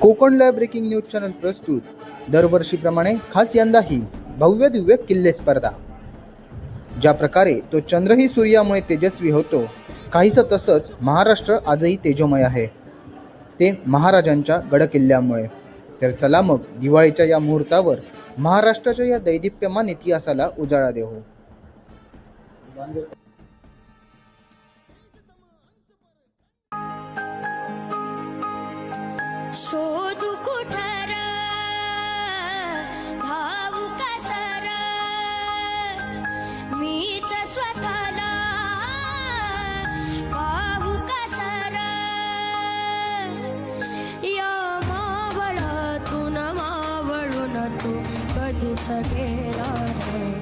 Konkan live breaking news channel प्रस्तुत. दरवर्षीप्रमाणे खास यंदाही भव्य दिव्य किल्ले स्पर्धा. ज्या प्रकारे तो चंद्रही सूर्यामुळे तेजस्वी होतो काहीसं तसंच महाराष्ट्र आजही तेजोमय आहे. ते महाराजांच्या गडकिल्ल्यामुळे. तर चला मग दिवाळीच्या या मुहूर्तावर महाराष्ट्राच्या या दैदिप्यमान इतिहासाला उजाळा देऊ. शोधू कुठर? भाऊ कसर मीच स्वतःला भाऊ कसर या मावळातून मावळून तू कधीच गेला नाही.